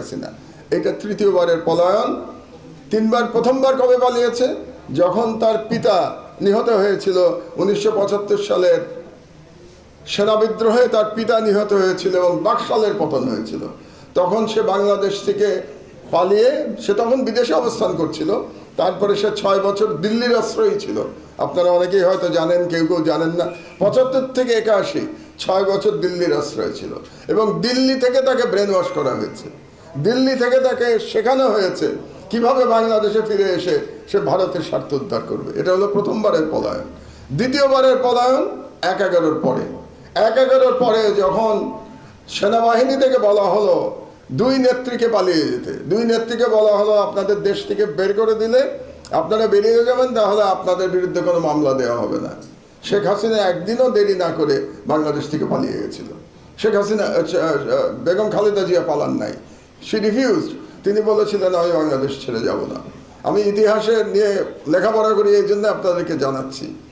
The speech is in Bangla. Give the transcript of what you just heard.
হাসিনা। এটা তৃতীয়বারের পলায়ন। তিনবার, প্রথমবার কবে পালিয়েছে? যখন তার পিতা নিহত হয়েছিল উনিশশো সালের সেনা বিদ্রোহে তার পিতা নিহত হয়েছিল এবং বাকশালের পতন হয়েছিল। তখন সে বাংলাদেশ থেকে পালিয়ে, সে তখন বিদেশে অবস্থান করছিল। তারপরে সে ছয় বছর দিল্লির আশ্রয়ী ছিল। আপনারা অনেকেই হয়তো জানেন, কেউ কেউ জানেন না। পঁচাত্তর থেকে একাশি, ছয় বছর দিল্লির আশ্রয় ছিল। এবং দিল্লি থেকে তাকে ব্রেন ওয়াশ করা হয়েছে। দিল্লি থেকে তাকে শেখানো হয়েছে কীভাবে বাংলাদেশে ফিরে এসে সে ভারতের স্বার্থ উদ্ধার করবে। এটা হলো প্রথমবারের পলায়ন। দ্বিতীয়বারের পলায়ন এক এগারোর পরে। এক এগারোর পরে যখন সেনাবাহিনী থেকে বলা হলো দুই নেত্রীকে পালিয়ে যেতে। দুই নেত্রীকে বলা হলো, আপনাদের দেশ থেকে বের করে দিলে আপনারা বেরিয়ে যাবেন, তাহলে আপনাদের বিরুদ্ধে কোনো মামলা দেওয়া হবে না। শেখ হাসিনা একদিনও দেরি না করে বাংলাদেশ থেকে পালিয়ে গেছিল। শেখ হাসিনা বেগম খালেদা জিয়া পালান নাই। সে রিফিউজড তিনি বলেছিলেন, আমি বাংলাদেশ ছেড়ে যাব না। আমি ইতিহাসে নিয়ে লেখাপড়া করি, এই জন্য আপনাদেরকে জানাচ্ছি।